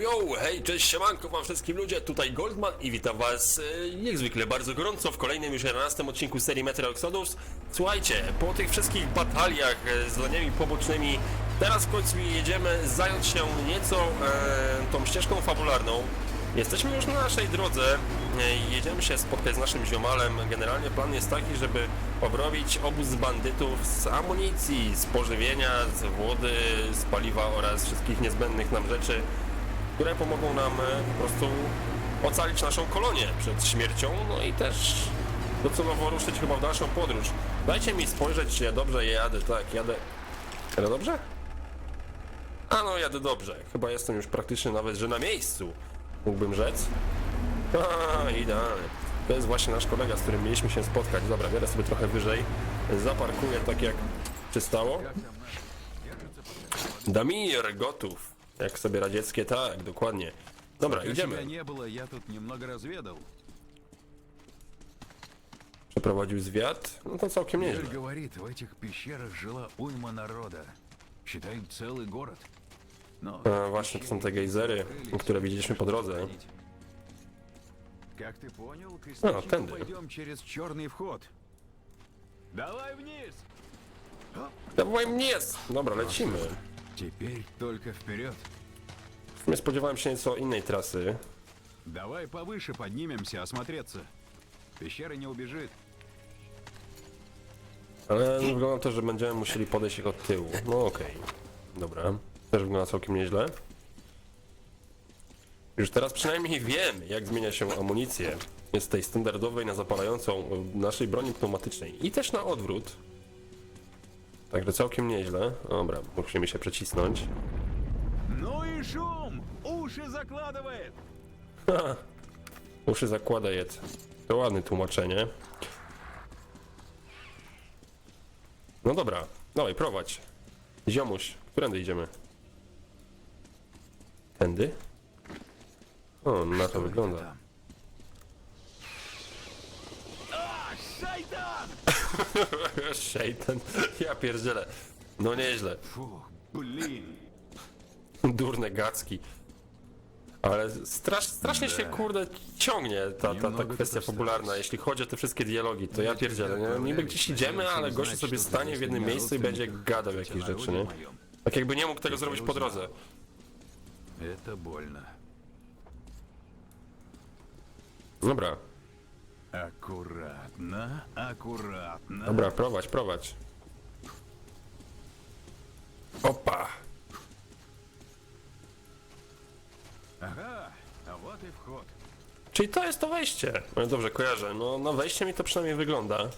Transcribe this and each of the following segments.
Yo, hej, cześć, siemanko wam wszystkim ludzie, tutaj Goldman i witam was e, jak zwykle bardzo gorąco w kolejnym już 11 odcinku serii Metro Exodus. Słuchajcie, po tych wszystkich bataliach e, z zadaniami pobocznymi, teraz w końcu jedziemy zająć się nieco e, tą ścieżką fabularną. Jesteśmy już na naszej drodze, e, jedziemy się spotkać z naszym ziomalem. Generalnie plan jest taki, żeby obrobić obóz bandytów z amunicji, z pożywienia, z wody, z paliwa oraz wszystkich niezbędnych nam rzeczy, które pomogą nam e, po prostu ocalić naszą kolonię przed śmiercią, no i też docelowo ruszyć chyba w dalszą podróż. Dajcie mi spojrzeć, czy ja dobrze jadę, tak, jadę... Jadę dobrze? A no, jadę dobrze. Chyba jestem już praktycznie nawet, że na miejscu, mógłbym rzec. A, idealnie. To jest właśnie nasz kolega, z którym mieliśmy się spotkać. Dobra, biorę sobie trochę wyżej, zaparkuję tak jak przystało. Damir, gotów. Jak sobie radzieckie, tak, dokładnie. Dobra, Пока тебя idziemy. не было, я тут немного разведал. Przeprowadził zwiat, no to całkiem Мир nieźle. говорит, в этих пещерах жила уйма народа. Считай, целый город. Но A, właśnie, to są te gejzery, które widzieliśmy po drodze. Как ты понял, к А, источнику тенды. пойдем через черный вход. Давай вниз! Dawaj mnie! Dobra, lecimy. Теперь только вперед. W sumie spodziewałem się nieco innej trasy. Давай повыше поднимемся, осмотреться. Пещера не убежит. Ale wygląda to, że będziemy musieli podejść ich od tyłu. No okej. Dobra. Też wygląda całkiem nieźle. Już teraz przynajmniej wiem, jak zmienia się amunicję. Jest z tej standardowej na zapalającą w naszej broni pneumatycznej. I też na odwrót. Także całkiem nieźle. Dobra, musimy się przecisnąć. No i szum! Uszy zakładuje! Uszy zakłada. To ładne tłumaczenie. No dobra, dawaj, prowadź. Ziomuś, którędy idziemy? Tędy? O, na to wygląda. Там. А, шайтан! Szejten, ja pierdzielę. No nieźle. Фух, блин. Durne gacki. Ale strasz, strasznie się, kurde, ciągnie ta, ta, ta Немного kwestia тут fabularna. Jeśli chodzi o te wszystkie dialogi, to ja pierdzielę, nie? Niby gdzieś idziemy, ale gościu sobie stanie w jednym miejscu i będzie gadał jakieś rzeczy, nie? Tak jakby nie mógł tego zrobić po drodze. Это больно. Dobra, Аккуратно, аккуратно. dobra, prowadź, prowadź. Opa! Ага, а вот и вход. Czyli to jest to wejście. No dobrze, kojarzę. No, no wejście mi to przynajmniej wygląda.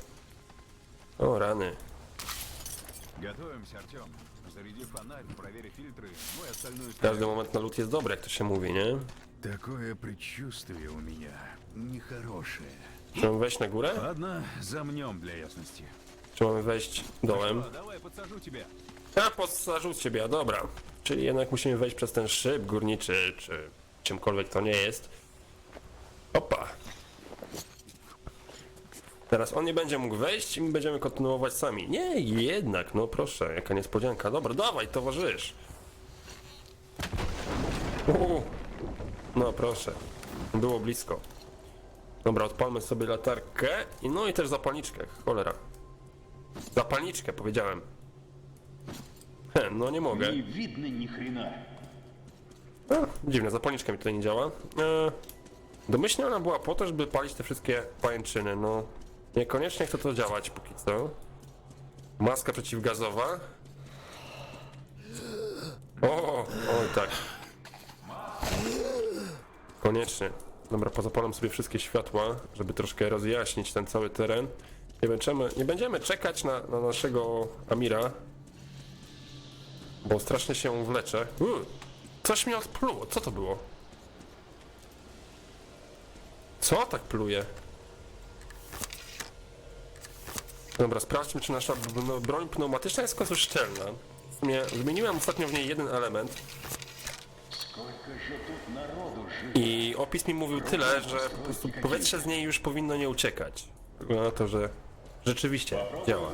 O, rany. Готовимся, Артем. Заряди фонарь, проверь фильтры, ну и остальную Każdy moment na lód jest dobry, jak to się mówi, nie? Такое предчувствие у меня нехорошее. Czy mamy wejść na górę? Ладно, замнем для ясности. Czy mamy wejść dołem? О, давай подсажу тебя. A, podsażu z ciebie, a dobra. Czyli jednak musimy wejść przez ten szyb górniczy, czy czymkolwiek to nie jest. Opa. Teraz on nie będzie mógł wejść i my będziemy kontynuować sami. Nie, jednak, no proszę, jaka niespodzianka. Dobra, dawaj, towarzysz. Uhu. No proszę, było blisko. Dobra, odpalmy sobie latarkę i no i też zapalniczkę, cholera. Zapalniczkę, powiedziałem. He, no nie mogę. Не видно ни хрена. A, dziwne, zapalniczka mi tutaj nie działa. E, domyślnie ona była po to, żeby palić te wszystkie pajęczyny, no. Niekoniecznie chce to działać póki co. Maska przeciwgazowa. O, oj tak. Koniecznie. Dobra, pozapalam sobie wszystkie światła, żeby troszkę rozjaśnić ten cały teren. Nie będziemy, nie będziemy czekać na, na naszego Amira, bo strasznie się wlecze. Uuu, coś mnie odpluło, co to było? Co tak pluje? Dobra, sprawdźmy, czy nasza broń pneumatyczna jest w końcu szczelna. W sumie wymieniłem ostatnio w niej jeden element i opis mi mówił tyle, że po prostu powietrze z niej już powinno nie uciekać. Wygląda na to, że rzeczywiście działa.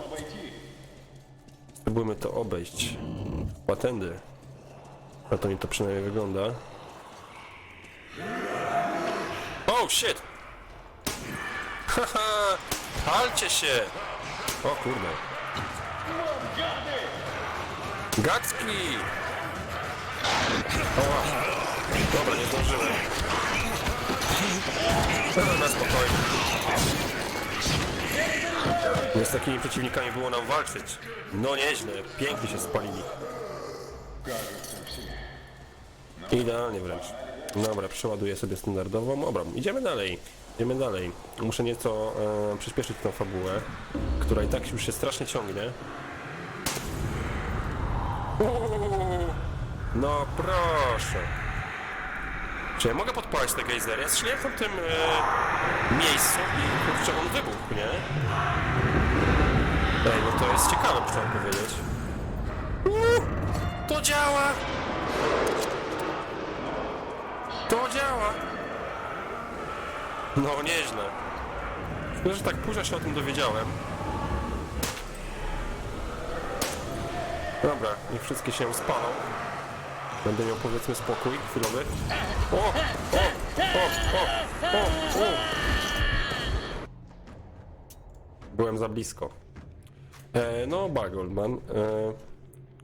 Spróbujmy to obejść. Patendy. Na to mi to przynajmniej wygląda. Oh shit! Haha! Palcie się! O kurde. Gacki! Dobra, nie zdążyłem. Dobra, spokojnie. Nie z takimi przeciwnikami było nam walczyć. No nieźle, pięknie się spalili. Idealnie wręcz. Dobra, przeładuję sobie standardową. Dobra, idziemy dalej. Idziemy dalej. Muszę nieco e, przyspieszyć tą fabułę, która i tak już się strasznie ciągnie. Uuu, no proszę. Czy ja mogę podpalić te gejzery? Ja strzeliłem w tym e, miejscu i kurczę, on wybuchł, nie? Ej, no to jest ciekawe, muszę powiedzieć. Uuu, to działa! To działa! No, nieźle. Szkoda, że tak późno się o tym dowiedziałem. Dobra, niech wszystkie się spalą. Będę miał powiedzmy spokój chwilowy. O! O! O! O! O! o. Byłem za blisko. E, no, Bagolman. E,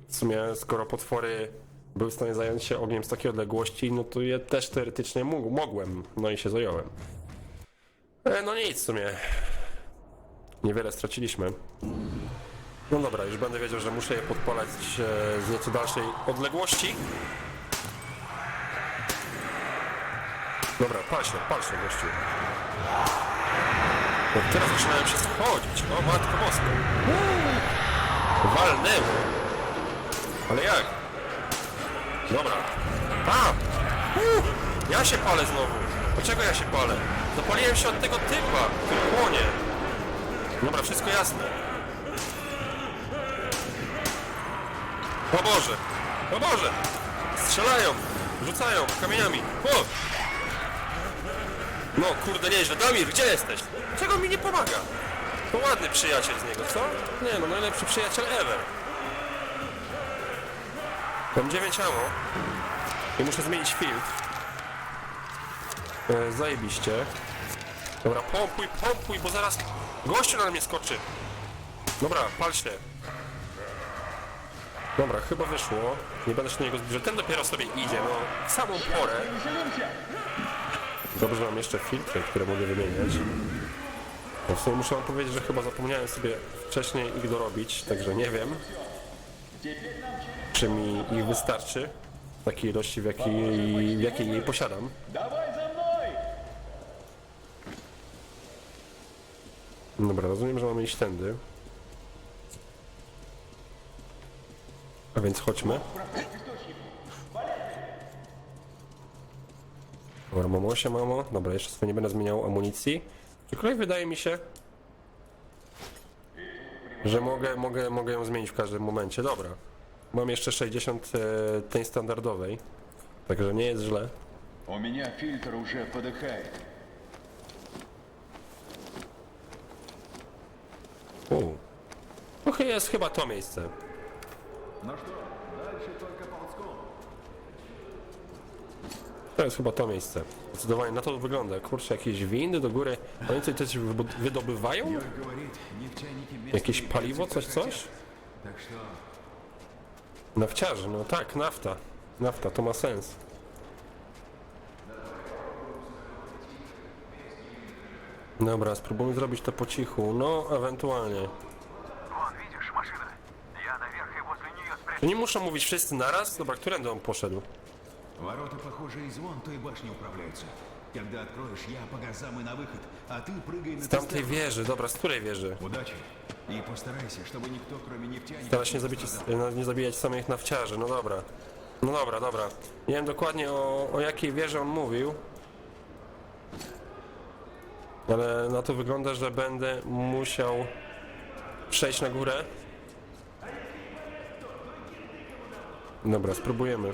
w sumie, skoro potwory były w stanie zająć się ogniem z takiej odległości, no to ja też teoretycznie mógł, mogłem. No i się zająłem. E, no nic, w sumie. Niewiele straciliśmy. No dobra, już będę wiedział, że muszę je podpalać e, z nieco dalszej odległości. Dobra, pal się, pal się, gościu. Teraz zaczynałem się schodzić. O, matko boska. Walnęło. Ale jak? Dobra. A! Uh, ja się palę znowu. Dlaczego ja się palę? Zapaliłem się od tego typa, który płonie. Dobra, wszystko jasne. O Boże! Strzelają! Rzucają kamieniami! O! No kurde nieźle. Damir, gdzie jesteś? Czego mi nie pomaga? To ładny przyjaciel z niego, co? Nie no, najlepszy przyjaciel ever. Mam 9 ammo i muszę zmienić filtr. E, zajebiście. Dobra, pompuj, pompuj, bo zaraz gościu na mnie skoczy. Dobra, pal się. Dobra, chyba wyszło. Nie będę się do niego zbliżał. Ten dopiero sobie idzie, no. całą porę. Dobrze, że mam jeszcze filtry, które mogę wymieniać. No w sumie muszę wam powiedzieć, że chyba zapomniałem sobie wcześniej ich dorobić, także nie wiem, czy mi ich wystarczy w takiej ilości, w jakiej, w jakiej jej posiadam. Dobra, rozumiem, że mamy iść tędy. A więc chodźmy. Dobra, mamo się, mamo. Dobra, jeszcze sobie nie będę zmieniał amunicji. Aczkolwiek wydaje mi się, że mogę, mogę, mogę ją zmienić w każdym momencie. Dobra. Mam jeszcze 60 e, tej standardowej. Także nie jest źle. У меня фильтр уже подыхает. U. No chyba jest chyba to miejsce. Ну что, дальше только ползком. To jest chyba to miejsce. Zdecydowanie na to wygląda. Kurczę, jakieś windy do góry. Oni coś coś wybu- wydobywają? Йорк говорит, нефтяники местные Jakieś не paliwo, хотят, coś, как coś? хотят. Так что, Nafciarze, no tak, nafta. Nafta, to ma sens. Dobra, spróbujmy zrobić to po cichu. No, ewentualnie. To nie muszą mówić wszyscy naraz? Dobra, którędy on poszedł? ворота, похоже, из вон той башни управляются. Когда откроешь, я по газам и на выход, а ты прыгай на Z tamtej цистерну. wieży, dobra, z której wieży? Удачи. И постарайся, чтобы никто, кроме нефтяников, Stara się nie, zabić, nie zabijać samych nawciarzy, no dobra. No dobra, dobra. Nie wiem dokładnie o, o jakiej wieży on mówił. Ale na to wygląda, że będę musiał przejść na górę. Dobra, spróbujemy.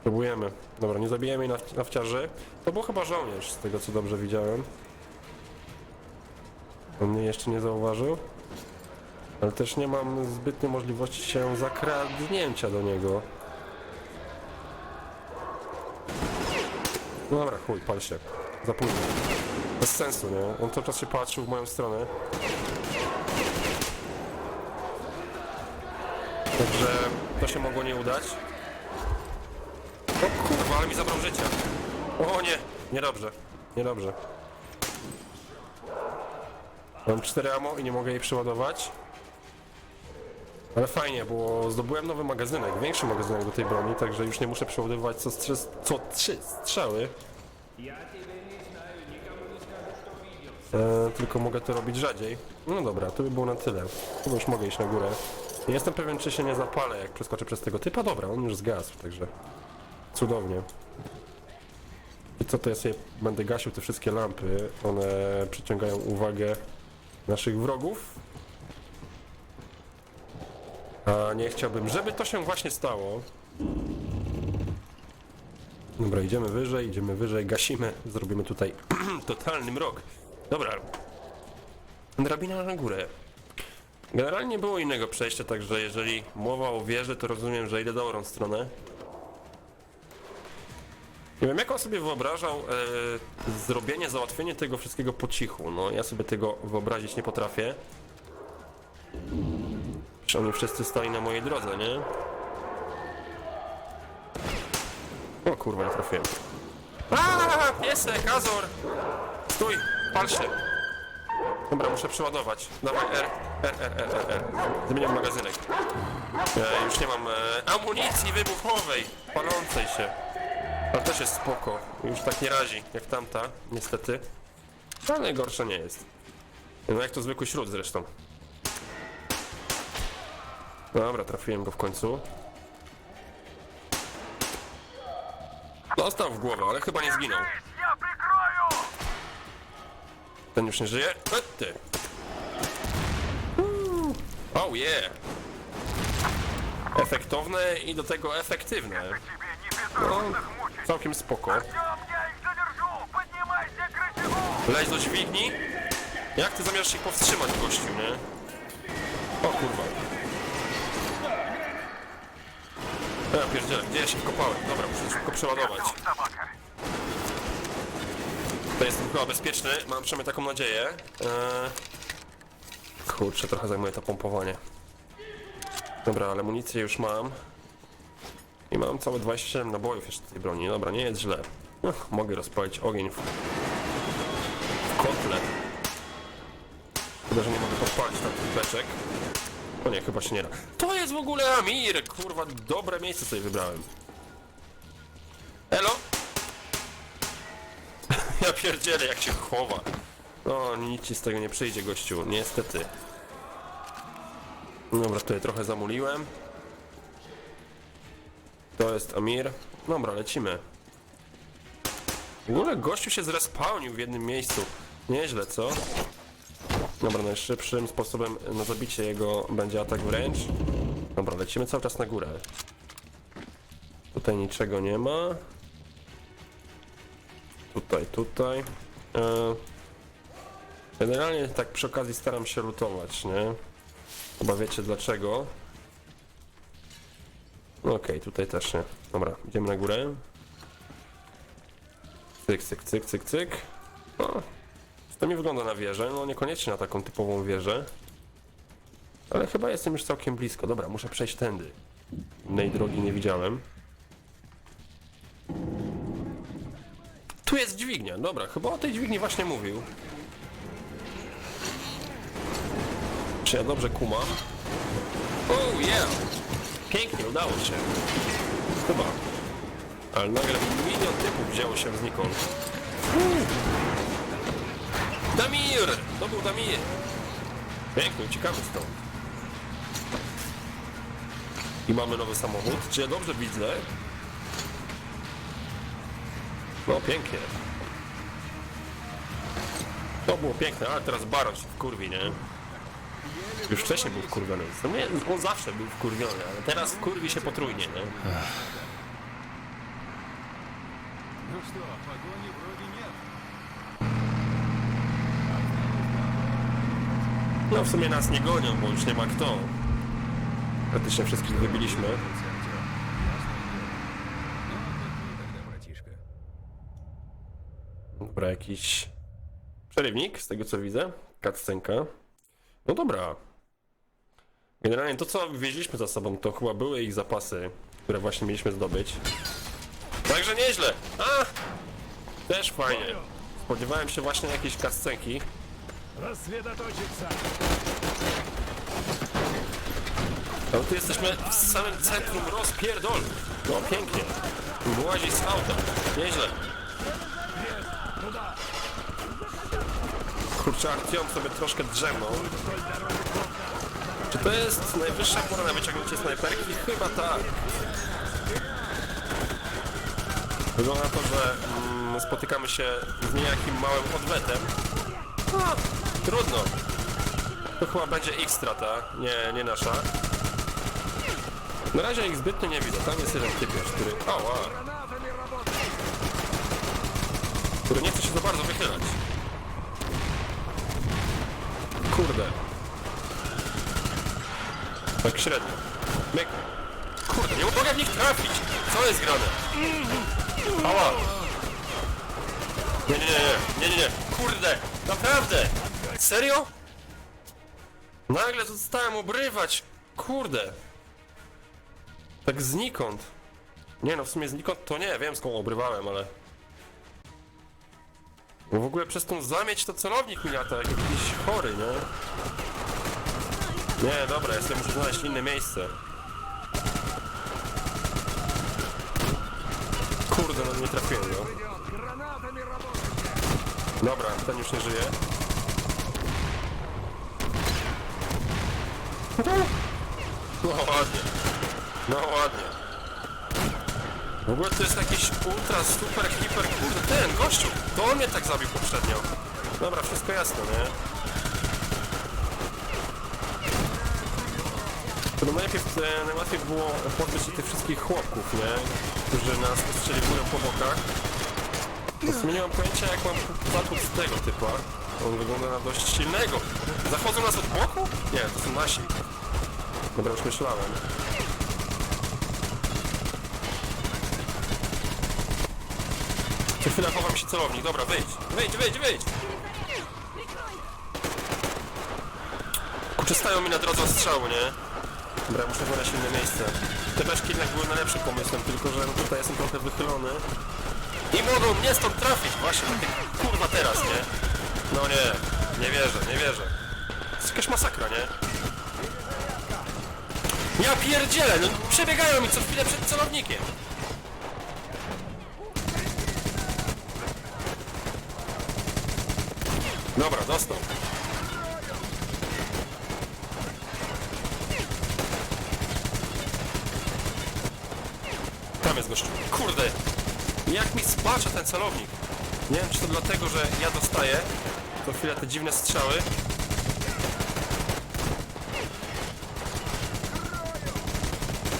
Spróbujemy. Dobra, nie zabijemy jej naw- nawciarzy. To był chyba żołnierz, z tego co dobrze widziałem. On mnie jeszcze nie zauważył. Ale też nie mam zbytnio możliwości się zakradnięcia do niego. No dobra, chuj, pal się. Za późno. Bez sensu, nie? On cały czas się patrzył w moją stronę. Także to się mogło nie udać. O kurwa, ale mi zabrał życie. O nie, niedobrze, niedobrze. Mam 4 ammo i nie mogę jej przeładować. Ale fajnie, bo zdobyłem nowy magazynek, większy magazynek do tej broni, także już nie muszę przeładowywać co, stres- co trzy strzały. E, tylko mogę to robić rzadziej. No dobra, to by było na tyle. Chyba już mogę iść na górę. Nie jestem pewien, czy się nie zapalę, jak przeskoczę przez tego typa. Dobra, on już zgasł, także cudownie. I co to ja sobie będę gasił te wszystkie lampy? One przyciągają uwagę naszych wrogów. A nie chciałbym, żeby to się właśnie stało. Dobra, idziemy wyżej, idziemy wyżej, gasimy, zrobimy tutaj totalny mrok. Dobra. Drabina na górę. Generalnie nie było innego przejścia, także jeżeli mowa o wieży, to rozumiem, że idę dobrą stronę. Nie wiem, jak on sobie wyobrażał e, zrobienie, załatwienie tego wszystkiego po cichu. No, ja sobie tego wyobrazić nie potrafię. Przecież oni wszyscy stali na mojej drodze, nie? O kurwa, nie trafiłem. Aaa, piesek, Azor! Stój, pal się. Dobra, muszę przeładować. Dawaj, R, R, R, R, R, R. Zmieniam magazynek. E, już nie mam e, amunicji wybuchowej, palącej się. Ale też jest spoko. Już tak nie razi, jak tamta, niestety. Ale najgorsza nie jest. No jak to zwykły śród zresztą. Dobra, trafiłem go w końcu. Dostał w głowę, ale chyba nie zginął. Ten już nie żyje. E, ty. Oh yeah! Efektowne i do tego efektywne. No, całkiem spoko. Leć do dźwigni? Jak ty zamierzasz ich powstrzymać, gościu, nie? O kurwa. Ja pierdzielę, gdzie ja się wkopałem? Dobra, muszę szybko przeładować. To jest chyba bezpieczny, mam przynajmniej taką nadzieję. Eee... Kurczę, trochę zajmuje to pompowanie. Dobra, ale amunicję już mam. I mam całe 27 nabojów jeszcze tej broni. Dobra, nie jest źle. Ach, mogę rozpalić ogień w, w kotle. Chyba, że nie mogę podpalić tam tych beczek. O nie, chyba się nie da. To jest w ogóle Amir! Kurwa, dobre miejsce sobie wybrałem. Elo? Ja pierdzielę, jak się chowa. No, nic ci z tego nie przyjdzie, gościu, niestety. Dobra, tutaj trochę zamuliłem. To jest Amir. Dobra, lecimy. W ogóle gościu się zrespawnił w jednym miejscu. Nieźle, co? Dobra, najszybszym sposobem na zabicie jego będzie atak wręcz. Dobra, lecimy cały czas na górę. Tutaj niczego nie ma. Tutaj, tutaj. E, Generalnie tak przy okazji staram się lutować, nie? Chyba wiecie dlaczego. No Okej, tutaj też nie. Dobra, idziemy na górę. Cyk, cyk, cyk, cyk, cyk. O, to mi wygląda na wieżę, no niekoniecznie na taką typową wieżę. Ale chyba jestem już całkiem blisko. Dobra, muszę przejść tędy. Innej drogi nie widziałem. Tu jest dźwignia, dobra, chyba o tej dźwigni właśnie mówił. Czy ja dobrze kumam? Oh yeah! Pięknie, udało się. Chyba. Ale nagle milion typów wzięło się znikąd. Damir! To był Damir! Pięknie, uciekamy stąd. I mamy nowy samochód. Czy ja dobrze widzę? No pięknie. To było piękne, ale teraz Baron się wkurwi, nie? Już wcześniej był wkurwiony. No nie, on zawsze był wkurwiony, ale teraz wkurwi się potrójnie, nie? Ну что, погони вроде нет. No w sumie nas nie gonią, bo już nie ma kto. Praktycznie wszystkich wybiliśmy. Dobra, jakiś przerywnik, z tego co widzę. Kaccenka. No dobra. Generalnie to, co wieźliśmy za sobą, to chyba były ich zapasy, które właśnie mieliśmy zdobyć. Także nieźle! A! Też fajnie. Spodziewałem się właśnie jakiejś kascenki. Ale tu jesteśmy w samym centrum rozpierdol. No pięknie. Wyłazi z auta. Nieźle. Kurczę, Artyom sobie troszkę drzemnął. Czy to jest najwyższa pora na wyciągnięcie snajperki? Chyba tak. Wygląda na to, że mm, spotykamy się z niejakim małym odwetem. A, trudno. To chyba będzie ich strata, nie, nie nasza. Na razie ich zbytnio nie widzę. Tam jest jeden typiarz, który... O, wow. Który nie chce się za bardzo wychylać. Kurde. Tak średnio. Myk. Kurde, nie mogę w nich trafić. Co jest grane? Ała. Nie, nie, nie, nie, nie, nie. Kurde, naprawdę. Serio? Nagle zostałem obrywać. Kurde. Tak znikąd. Nie no, w sumie znikąd to nie, wiem skąd obrywałem, ale... Bo w ogóle przez tą zamieć to celownik mi lata, jak jakiś chory, nie? Nie, dobra, ja sobie muszę znaleźć inne miejsce. Kurde, no nie trafiłem, no. Dobra, ten już nie żyje. No ładnie. No ładnie. W ogóle to jest jakiś ultra, super, hiper, kurde, ten gościu, to on mnie tak zabił poprzednio. Dobra, wszystko jasne, nie? To no najpierw, e, najłatwiej było pozbyć się tych wszystkich chłopków, nie? Którzy nas ostrzeliwują po bokach. Sumie nie mam pojęcia jak mam zatłuc tego typa. On wygląda na dość silnego. Zachodzą nas od boku? Nie, to są nasi. Dobra, już myślałem. Co chwilę chowa mi się celownik. Dobra, wyjdź. Wyjdź, wyjdź, wyjdź. Kurczę, stają mi na drodze ostrzały, nie? Dobra, muszę znaleźć inne miejsce. Te beczki jednak były najlepszym pomysłem, tylko że no tutaj jestem trochę wychylony. I mogą mnie stąd trafić, właśnie, tak kurwa teraz, nie? No nie, nie wierzę, nie wierzę. To jest jakaś masakra, nie? Ja pierdzielę, no przebiegają mi co chwilę przed celownikiem. Dobra, dostał. Tam jest gościu. Kurde! Jak mi spacza ten celownik? Nie wiem, czy to dlatego, że ja dostaję co chwilę te dziwne strzały.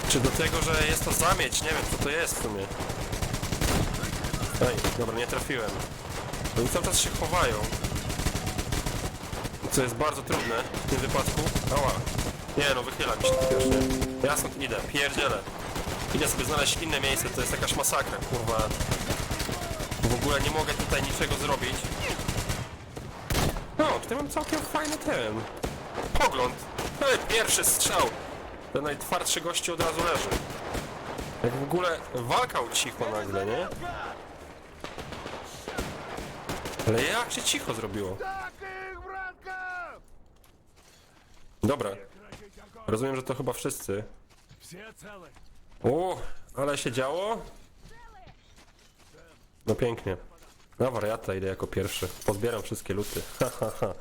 Czy do tego, że jest to zamieć? Nie wiem, co to jest w sumie. Ej, dobra, nie trafiłem. Oni cały czas się chowają. Co jest bardzo trudne w tym wypadku. Ała. Nie no, wychyla mi się to nie? Ja stąd idę, pierdzielę. Idę sobie znaleźć inne miejsce, to jest jakaś masakra, kurwa. W ogóle nie mogę tutaj niczego zrobić. No, tutaj mam całkiem fajny ten. Pogląd. Ale pierwszy strzał. Ten najtwardszy gościu od razu leży. Jak w ogóle walka cicho nagle, nie? Ale jak się cicho zrobiło? Dobra. Rozumiem, że to chyba wszyscy. O, ale się działo. No pięknie. Na wariata idę jako pierwszy. Pozbieram wszystkie luty. Ha, ha, ha.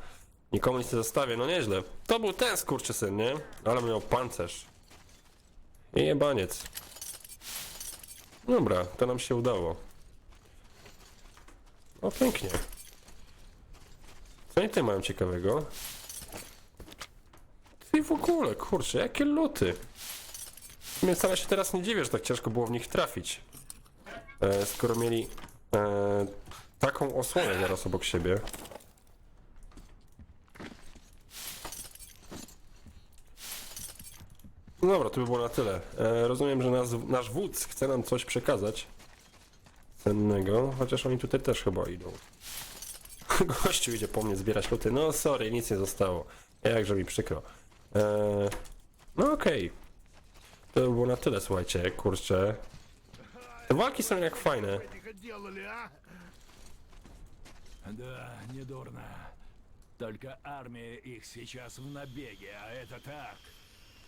Nikomu nic nie zostawię, no nieźle. To był ten skurczysyn, nie? Ale miał pancerz. I jebaniec. Dobra, to nam się udało. O, pięknie. Co oni tutaj mają ciekawego? Ty w ogóle, kurczę, jakie luty. Mnie wcale się teraz nie dziwię, że tak ciężko było w nich trafić. E, skoro mieli e, taką osłonę zaraz obok siebie. No dobra, to by było na tyle. E, rozumiem, że nas, nasz wódz chce nam coś przekazać cennego, chociaż oni tutaj też chyba idą. Gościu idzie po mnie zbierać luty. No sorry, nic nie zostało. Jakże mi przykro. E, no okej. To by było na tyle, słuchajcie, kurczę. Te walki są jak fajne. Этих делали, а? Да, недурно. Только армия их сейчас в набеге, а это так.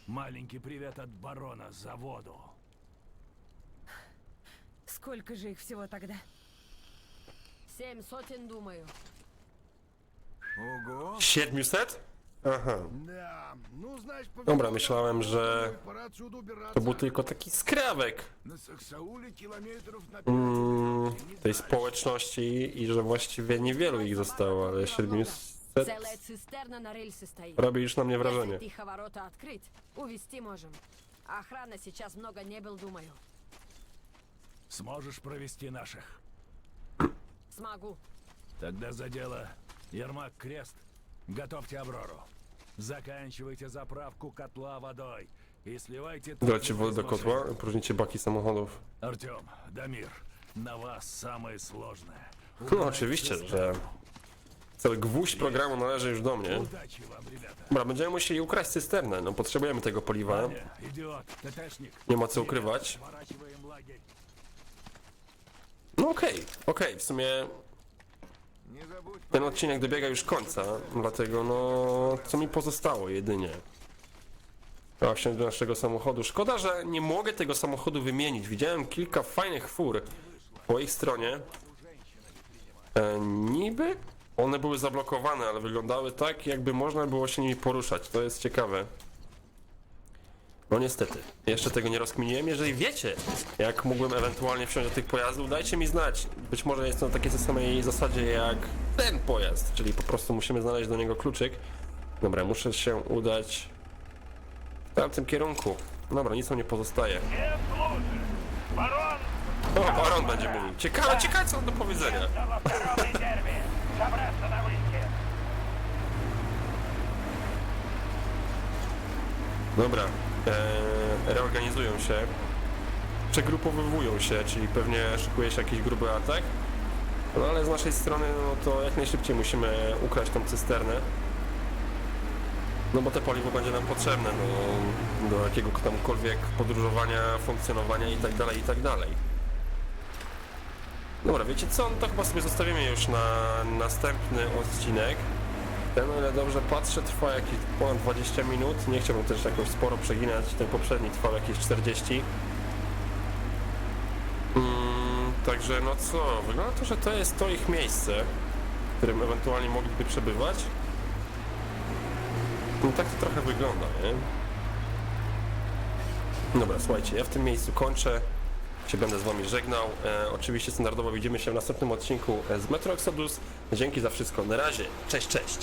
Маленький привет от барона с заводу. Сколько же их всего тогда? Семь сотен, думаю. 700? Aha. Да, ну, значит, Dobra, myślałem, że пора отсюда убираться. to był tylko taki skrawek На Саксауле километров на mm, tej społeczności i że właściwie niewielu ich zostało, ale 700 Целая цистерна на рельсе стоит. robi już na mnie wrażenie. Если тихо ворота открыть, увести можем. Охраны сейчас много не был, думаю. Сможешь провести наших? Смогу. Тогда за дело. Ермак Крест, готовьте Аврору. Заканчивайте заправку котла водой и сливайте... Dajcie топливо wodę из do kotła, машин. próżnicie baki samochodów. Артем, Дамир, на вас самое сложное. No Убирайте oczywiście, цистерну. że cały gwóźdź programu należy już do mnie. Удачи вам, ребята. Dobra, będziemy musieli ukraść cysternę, no potrzebujemy tego paliwa, Не, идиот, ТТшник. nie ma co ukrywać. Сворачиваем лагерь. No okej, okej, w sumie ten odcinek dobiega już końca, dlatego no, co mi pozostało jedynie? Wsiąść do naszego samochodu. Szkoda, że nie mogę tego samochodu wymienić. Widziałem kilka fajnych fur po ich stronie. E, niby one były zablokowane, ale wyglądały tak, jakby można było się nimi poruszać. To jest ciekawe. No niestety, jeszcze tego nie rozkminiłem. Jeżeli wiecie, jak mógłbym ewentualnie wsiąść do tych pojazdów, dajcie mi znać. Być może jest to na takiej samej zasadzie jak ten pojazd, czyli po prostu musimy znaleźć do niego kluczyk. Dobra, muszę się udać w tamtym kierunku. Dobra, nic nam nie pozostaje. O, Baron będzie mówił. Ciekawe, ciekawe co on do powiedzenia. Dobra, eee, reorganizują się, przegrupowywują się, czyli pewnie szykuje się jakiś gruby atak. No ale z naszej strony, no to jak najszybciej musimy ukraść tą cysternę. No bo te paliwo będzie nam potrzebne no, do jakiego tamkolwiek podróżowania, funkcjonowania i tak dalej, i tak dalej. Dobra, wiecie co? No to chyba sobie zostawimy już na następny odcinek. Ten, o ile dobrze patrzę, trwa jakieś ponad 20 minut. Nie chciałbym też jakoś sporo przeginać. Ten poprzedni trwał jakieś 40. Mm, także no co, wygląda to, że to jest to ich miejsce, w którym ewentualnie mogliby przebywać. No tak to trochę wygląda, nie? Dobra, słuchajcie, ja w tym miejscu kończę. Się będę z wami żegnał. E, oczywiście standardowo widzimy się w następnym odcinku z Metro Exodus. Dzięki za wszystko. Na razie. Cześć, cześć.